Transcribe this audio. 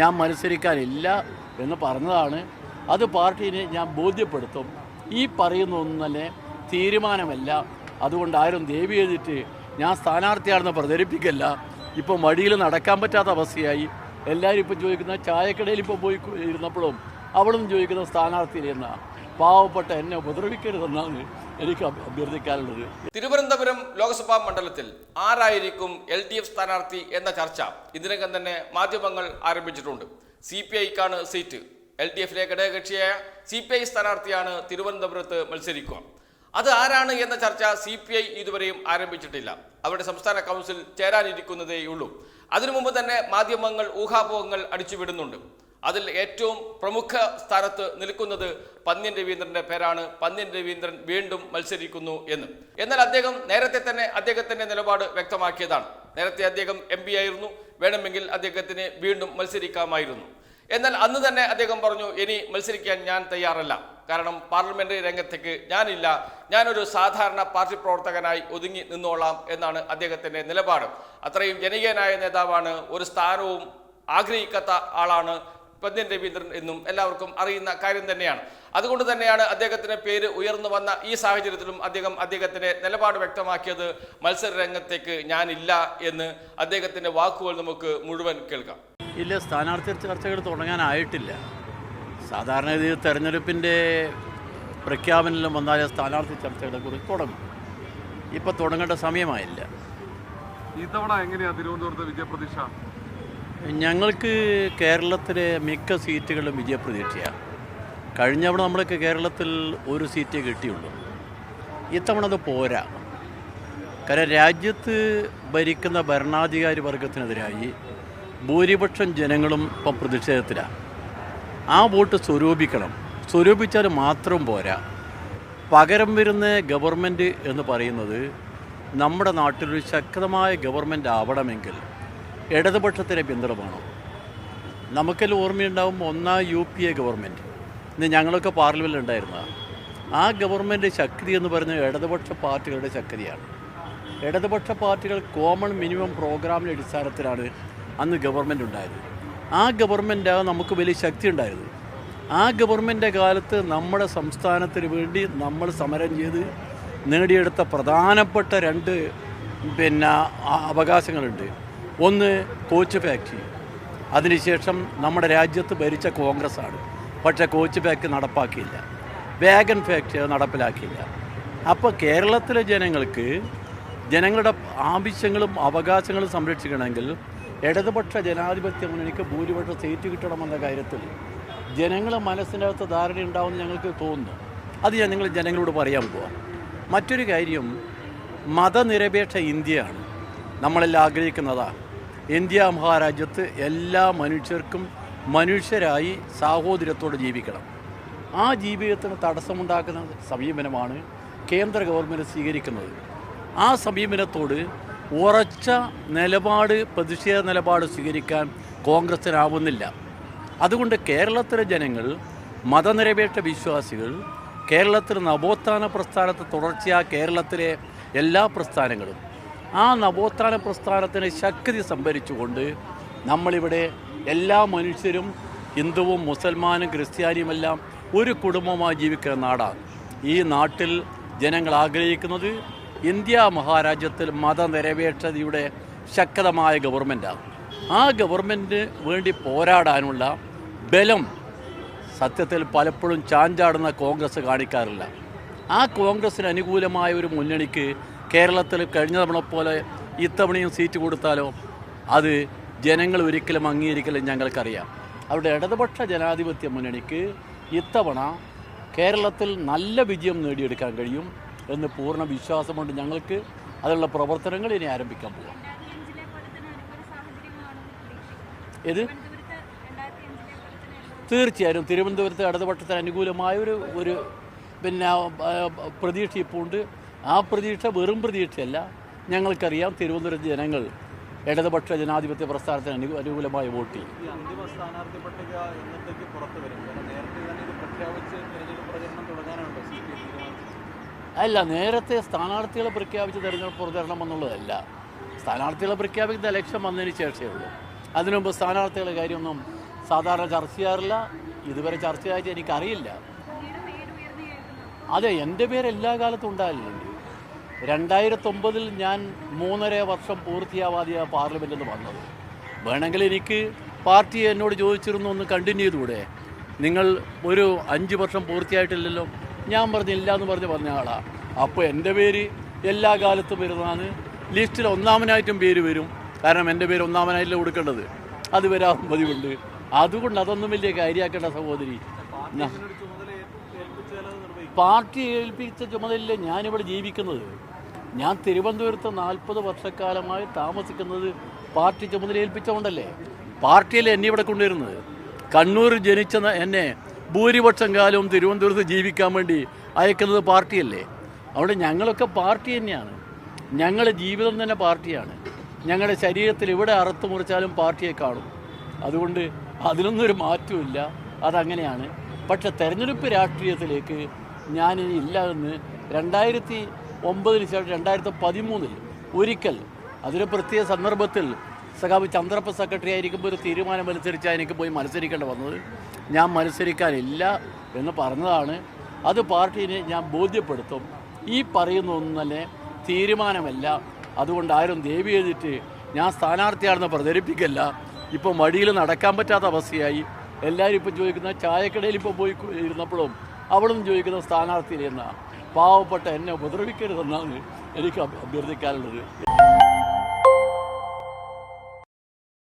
ഞാൻ മത്സരിക്കാനില്ല എന്ന് പറഞ്ഞതാണ്. അത് പാർട്ടീനെ ഞാൻ ബോധ്യപ്പെടുത്തും. ഈ പറയുന്നതൊന്നും തന്നെ തീരുമാനമല്ല. അതുകൊണ്ട് ആരും ദേവി ചെയ്തിട്ട് ഞാൻ സ്ഥാനാർത്ഥിയാണെന്ന് പ്രചരിപ്പിക്കല്ല. ഇപ്പം വഴിയിൽ നടക്കാൻ പറ്റാത്ത അവസ്ഥയായി. എല്ലാവരും ഇപ്പം ചോദിക്കുന്ന ചായക്കടയിൽ ഇപ്പോൾ പോയി ഇരുന്നപ്പോഴും അവളും ചോദിക്കുന്ന സ്ഥാനാർത്ഥിയിലെന്ന പാവപ്പെട്ട എന്നെ ഉപദ്രവിക്കരുതെന്നാണ് എനിക്ക് അഭ്യ- അഭ്യർത്ഥിക്കാനുള്ളത് തിരുവനന്തപുരം ലോക്സഭാ മണ്ഡലത്തിൽ ആരായിരിക്കും എൽ ഡി എഫ് സ്ഥാനാർത്ഥി എന്ന ചർച്ച ഇതിനകം തന്നെ മാധ്യമങ്ങൾ ആരംഭിച്ചിട്ടുണ്ട്. സി പി ഐക്കാണ് സീറ്റ്. എൽ ഡി എഫിലെ ഘടകകക്ഷിയായ സി പി ഐ സ്ഥാനാർത്ഥിയാണ് തിരുവനന്തപുരത്ത് മത്സരിക്കുക. അത് ആരാണ് എന്ന ചർച്ച സി പി ഐ ഇതുവരെയും ആരംഭിച്ചിട്ടില്ല. അവരുടെ സംസ്ഥാന കൗൺസിൽ ചേരാനിരിക്കുന്നതേയുള്ളൂ. അതിനു മുമ്പ് തന്നെ മാധ്യമങ്ങൾ ഊഹാപോഹങ്ങൾ അടിച്ചുവിടുന്നുണ്ട്. അതിൽ ഏറ്റവും പ്രമുഖ സ്ഥാനത്ത് നിൽക്കുന്നത് പന്ന്യൻ രവീന്ദ്രന്റെ പേരാണ്. പന്ന്യൻ രവീന്ദ്രൻ വീണ്ടും മത്സരിക്കുന്നു എന്ന്. എന്നാൽ അദ്ദേഹം നേരത്തെ തന്നെ അദ്ദേഹത്തിന്റെ നിലപാട് വ്യക്തമാക്കിയതാണ്. നേരത്തെ അദ്ദേഹം എം ആയിരുന്നു. വേണമെങ്കിൽ അദ്ദേഹത്തിന് വീണ്ടും മത്സരിക്കാമായിരുന്നു. എന്നാൽ അന്ന് തന്നെ അദ്ദേഹം പറഞ്ഞു ഇനി മത്സരിക്കാൻ ഞാൻ തയ്യാറല്ല. കാരണം പാർലമെന്ററി രംഗത്തേക്ക് ഞാനില്ല. ഞാനൊരു സാധാരണ പാർട്ടി പ്രവർത്തകനായി ഒതുങ്ങി നിന്നോളാം എന്നാണ് അദ്ദേഹത്തിന്റെ നിലപാട്. അത്രയും ജനകീയനായ നേതാവാണ്. ഒരു സ്ഥാനവും ആഗ്രഹിക്കാത്ത ആളാണ് പന്ന്യൻ രവീന്ദ്രൻ എന്നും എല്ലാവർക്കും അറിയുന്ന കാര്യം തന്നെയാണ്. അതുകൊണ്ട് തന്നെയാണ് അദ്ദേഹത്തിന്റെ പേര് ഉയർന്നു വന്ന ഈ സാഹചര്യത്തിലും അദ്ദേഹം അദ്ദേഹത്തിന്റെ നിലപാട് വ്യക്തമാക്കിയത് മത്സര രംഗത്തേക്ക് ഞാനില്ല എന്ന് അദ്ദേഹത്തിന്റെ വാക്കുകൾ നമുക്ക് മുഴുവൻ കേൾക്കാം. ഇല്ല സ്ഥാനാർത്ഥി ചർച്ചകൾ തുടങ്ങാനായിട്ടില്ല. സാധാരണഗതിയിൽ തെരഞ്ഞെടുപ്പിന്റെ പ്രഖ്യാപനം വന്നാലേ സ്ഥാനാർത്ഥി ചർച്ചകളെ കുറിച്ച് തുടങ്ങും. ഇപ്പോൾ തുടങ്ങേണ്ട സമയമായില്ല. ഇത്തവണ എങ്ങനെയാണ് തിരുവനന്തപുരത്ത് വിജയപ്രതീക്ഷ? ഞങ്ങൾക്ക് കേരളത്തിലെ മിക്ക സീറ്റുകളും വിജയപ്രതീക്ഷയാണ് കഴിഞ്ഞ തവണ നമ്മൾക്ക് കേരളത്തിൽ ഒരു സീറ്റേ കിട്ടിയുള്ളൂ. ഇത്തവണ അത് പോരാ. കാരണം രാജ്യത്ത് ഭരിക്കുന്ന ഭരണാധികാരി വർഗത്തിനെതിരായി ഭൂരിപക്ഷം ജനങ്ങളും ഇപ്പം പ്രതിഷേധത്തിലാണ് ആ വോട്ട് സ്വരൂപിക്കണം. സ്വരൂപിച്ചാൽ മാത്രം പോരാ. പകരം വരുന്ന ഗവൺമെന്റ് എന്ന് പറയുന്നത് നമ്മുടെ നാട്ടിലൊരു ശക്തമായ ഗവൺമെന്റ് ആവണമെങ്കിൽ ഇടതുപക്ഷത്തിന്റെ പിന്തുണ വേണം നമുക്കെല്ലാം ഓർമ്മയുണ്ടാവും ഒന്നാം യു പി എ ഗവൺമെന്റ്. ഇന്ന് ഞങ്ങളൊക്കെ പാർലമെന്റിൽ ഉണ്ടായിരുന്നതാണ് ആ ഗവൺമെന്റ് ശക്തി എന്ന് പറയുന്നത് ഇടതുപക്ഷ പാർട്ടികളുടെ ശക്തിയാണ്. ഇടതുപക്ഷ പാർട്ടികൾ കോമൺ മിനിമം പ്രോഗ്രാമിന്റെ അടിസ്ഥാനത്തിലാണ് അന്ന് ഗവൺമെന്റ് ഉണ്ടായത്. ആ ഗവൺമെന്റാണ് നമുക്ക് വലിയ ശക്തി ഉണ്ടായത് ആ ഗവൺമെന്റിന്റെ കാലത്ത് നമ്മുടെ സംസ്ഥാനത്തിന് വേണ്ടി നമ്മൾ സമരം ചെയ്ത് നേടിയെടുത്ത പ്രധാനപ്പെട്ട രണ്ട് പിന്നെ അവകാശങ്ങളുണ്ട്. ഒന്ന് കോച്ച് ഫാക്ടറി അതിനുശേഷം നമ്മുടെ രാജ്യത്ത് ഭരിച്ച കോൺഗ്രസ്സാണ്. പക്ഷേ കോച്ച് ഫാക്ടറി നടപ്പാക്കിയില്ല. വാഗൺ ഫാക്ടറി നടപ്പിലാക്കിയില്ല. അപ്പോൾ കേരളത്തിലെ ജനങ്ങൾക്ക് ജനങ്ങളുടെ ആവശ്യങ്ങളും അവകാശങ്ങളും സംരക്ഷിക്കണമെങ്കിൽ ഇടതുപക്ഷ ജനാധിപത്യ മുന്നണിക്ക് ഭൂരിപക്ഷ സീറ്റ് കിട്ടണമെന്ന കാര്യത്തിൽ ജനങ്ങൾ മനസ്സിനകത്ത് ധാരണ ഉണ്ടാവുമെന്ന് ഞങ്ങൾക്ക് തോന്നുന്നു. അത് നിങ്ങൾ ജനങ്ങളോട് പറയാൻ പോവാം. മറ്റൊരു കാര്യം മതനിരപേക്ഷ ഇന്ത്യയാണ്. നമ്മളെല്ലാം ആഗ്രഹിക്കുന്നതാണ് ഇന്ത്യ മഹാരാജ്യത്ത് എല്ലാ മനുഷ്യർക്കും മനുഷ്യരായി സാഹോദര്യത്തോടെ ജീവിക്കണം. ആ ജീവിതത്തിന് തടസ്സമുണ്ടാക്കുന്ന സമീപനമാണ് കേന്ദ്ര ഗവൺമെന്റ് സ്വീകരിക്കുന്നത്. ആ സമീപനത്തോട് ഉറച്ച നിലപാട് പ്രതിഷേധ നിലപാട് സ്വീകരിക്കാൻ കോൺഗ്രസ്സിനാവുന്നില്ല അതുകൊണ്ട് കേരളത്തിലെ ജനങ്ങൾ മതനിരപേക്ഷ വിശ്വാസികൾ കേരളത്തിൽ നവോത്ഥാന പ്രസ്ഥാനത്തെ തുടർച്ചയായ കേരളത്തിലെ എല്ലാ പ്രസ്ഥാനങ്ങളും ആ നവോത്ഥാന പ്രസ്ഥാനത്തിന് ശക്തി സംഭരിച്ചുകൊണ്ട് നമ്മളിവിടെ എല്ലാ മനുഷ്യരും ഹിന്ദുവും മുസൽമാനും ക്രിസ്ത്യാനിയുമെല്ലാം ഒരു കുടുംബമായി ജീവിക്കുന്ന നാടാണ്. ഈ നാട്ടിൽ ജനങ്ങൾ ആഗ്രഹിക്കുന്നത് ഇന്ത്യ മഹാരാജ്യത്തിൽ മതനിരപേക്ഷതയുടെ ശക്തമായ ഗവൺമെന്റാണ് ആ ഗവൺമെന്റിന് വേണ്ടി പോരാടാനുള്ള ബലം സത്യത്തിൽ പലപ്പോഴും ചാഞ്ചാടുന്ന കോൺഗ്രസ് കാണിക്കാറില്ല. ആ കോൺഗ്രസിന് അനുകൂലമായ ഒരു മുന്നണിക്ക് കേരളത്തിൽ കഴിഞ്ഞ തവണ പോലെ ഇത്തവണയും സീറ്റ് കൊടുത്താലോ? അത് ജനങ്ങൾ ഒരിക്കലും അംഗീകരിക്കലും ഞങ്ങൾക്കറിയാം. അവിടെ ഇടതുപക്ഷ ജനാധിപത്യ മുന്നണിക്ക് ഇത്തവണ കേരളത്തിൽ നല്ല വിജയം നേടിയെടുക്കാൻ കഴിയും എന്ന് പൂർണ വിശ്വാസമുണ്ട് ഞങ്ങൾക്ക്. അതിനുള്ള പ്രവർത്തനങ്ങൾ ഇനി ആരംഭിക്കാൻ പോകാം ഏത്? തീർച്ചയായും തിരുവനന്തപുരത്ത് ഇടതുപക്ഷത്തിന് അനുകൂലമായ ഒരു ഒരു പിന്നെ പ്രതീക്ഷ ഇപ്പോൾ ഉണ്ട് ആ പ്രതീക്ഷ വെറും പ്രതീക്ഷയല്ല. ഞങ്ങൾക്കറിയാം തിരുവനന്തപുരത്ത് ജനങ്ങൾ ഇടതുപക്ഷ ജനാധിപത്യ പ്രസ്ഥാനത്തിന് അനു അനുകൂലമായി വോട്ട് ചെയ്യും. അല്ല നേരത്തെ സ്ഥാനാർത്ഥികളെ പ്രഖ്യാപിച്ച് തെരഞ്ഞെടുപ്പ് പ്രചരണം എന്നുള്ളതല്ല. സ്ഥാനാർത്ഥികളെ പ്രഖ്യാപിക്കുന്ന ഇലക്ഷൻ വന്നതിന് ശേഷമേ ഉള്ളൂ. അതിനു മുമ്പ് സ്ഥാനാർത്ഥികളുടെ കാര്യമൊന്നും സാധാരണ ചർച്ച ചെയ്യാറില്ല. ഇതുവരെ ചർച്ച ചർച്ചയായിട്ട് എനിക്കറിയില്ല. അതെ എന്റെ പേര് എല്ലാ കാലത്തും ഉണ്ടാകലുണ്ട്. രണ്ടായിരത്തൊമ്പതിൽ ഞാൻ മൂന്നര വർഷം പൂർത്തിയാവാതെയാണ് പാർലമെന്റിൽ നിന്ന് വന്നത്. വേണമെങ്കിൽ എനിക്ക് പാർട്ടി എന്നോട് ചോദിച്ചിരുന്നു ഒന്ന് കണ്ടിന്യൂ ചെയ്തുകൂടെ? നിങ്ങൾ ഒരു അഞ്ച് വർഷം പൂർത്തിയായിട്ടില്ലല്ലോ? ഞാൻ പറഞ്ഞില്ല എന്ന് പറഞ്ഞ് പറഞ്ഞ ആളാണ് അപ്പോൾ എന്റെ പേര് എല്ലാ കാലത്തും വരുന്നതാണ്. ലിസ്റ്റിൽ ഒന്നാമനായിട്ടും പേര് വരും. കാരണം എന്റെ പേര് ഒന്നാമനായിട്ടല്ലേ കൊടുക്കേണ്ടത്. അത് വരാൻ പതിവുണ്ട്. അതുകൊണ്ട് അതൊന്നും വലിയ കാര്യമാക്കേണ്ട സഹോദരി. പാർട്ടി ഏൽപ്പിച്ച ചുമതലയില്ല ഞാനിവിടെ ജീവിക്കുന്നത്? ഞാൻ തിരുവനന്തപുരത്ത് നാൽപ്പത് വർഷക്കാലമായി താമസിക്കുന്നത് പാർട്ടി ചുമതല പാർട്ടിയിൽ എന്നെ ഇവിടെ കൊണ്ടുവരുന്നത്. കണ്ണൂർ ജനിച്ച എന്നെ ഭൂരിപക്ഷം കാലവും തിരുവനന്തപുരത്ത് ജീവിക്കാൻ വേണ്ടി അയക്കുന്നത് പാർട്ടിയല്ലേ? അവിടെ ഞങ്ങളൊക്കെ പാർട്ടി തന്നെയാണ്. ഞങ്ങളുടെ ജീവിതം തന്നെ പാർട്ടിയാണ്. ഞങ്ങളുടെ ശരീരത്തിൽ ഇവിടെ അറുത്തു മുറിച്ചാലും പാർട്ടിയെ കാണും. അതുകൊണ്ട് അതിനൊന്നും ഒരു മാറ്റമില്ല അതങ്ങനെയാണ്. പക്ഷെ തെരഞ്ഞെടുപ്പ് രാഷ്ട്രീയത്തിലേക്ക് ഞാനിനി ഇല്ല എന്ന് രണ്ടായിരത്തി ഒമ്പതിന് ശേഷം രണ്ടായിരത്തി പതിമൂന്നിൽ ഒരിക്കൽ അതൊരു പ്രത്യേക സന്ദർഭത്തിൽ സഖാവ് ചന്ദ്രപ്പ സെക്രട്ടറി ആയിരിക്കുമ്പോൾ ഒരു തീരുമാനം അനുസരിച്ചാണ് എനിക്ക് പോയി മത്സരിക്കേണ്ടി വന്നത്. ഞാൻ മത്സരിക്കാനില്ല എന്ന് പറഞ്ഞതാണ്. അത് പാർട്ടീനെ ഞാൻ ബോധ്യപ്പെടുത്തും. ഈ പറയുന്നൊന്നും തന്നെ തീരുമാനമല്ല. അതുകൊണ്ട് ആരും ദേവി ചെയ്തിട്ട് ഞാൻ സ്ഥാനാർത്ഥിയാണെന്ന് പ്രചരിപ്പിക്കല്ല. ഇപ്പം വഴിയിൽ നടക്കാൻ പറ്റാത്ത അവസ്ഥയായി. എല്ലാവരും ഇപ്പം ചോദിക്കുന്ന ചായക്കടയിൽ ഇപ്പോൾ പോയി ഇരുന്നപ്പോഴും അവളും ചോദിക്കുന്ന സ്ഥാനാർത്ഥിയിലെന്ന പാവപ്പെട്ട എന്നെ ഉപദ്രവിക്കരുതെന്നാണ് എനിക്ക് അഭ്യർത്ഥിക്കാനുള്ളത്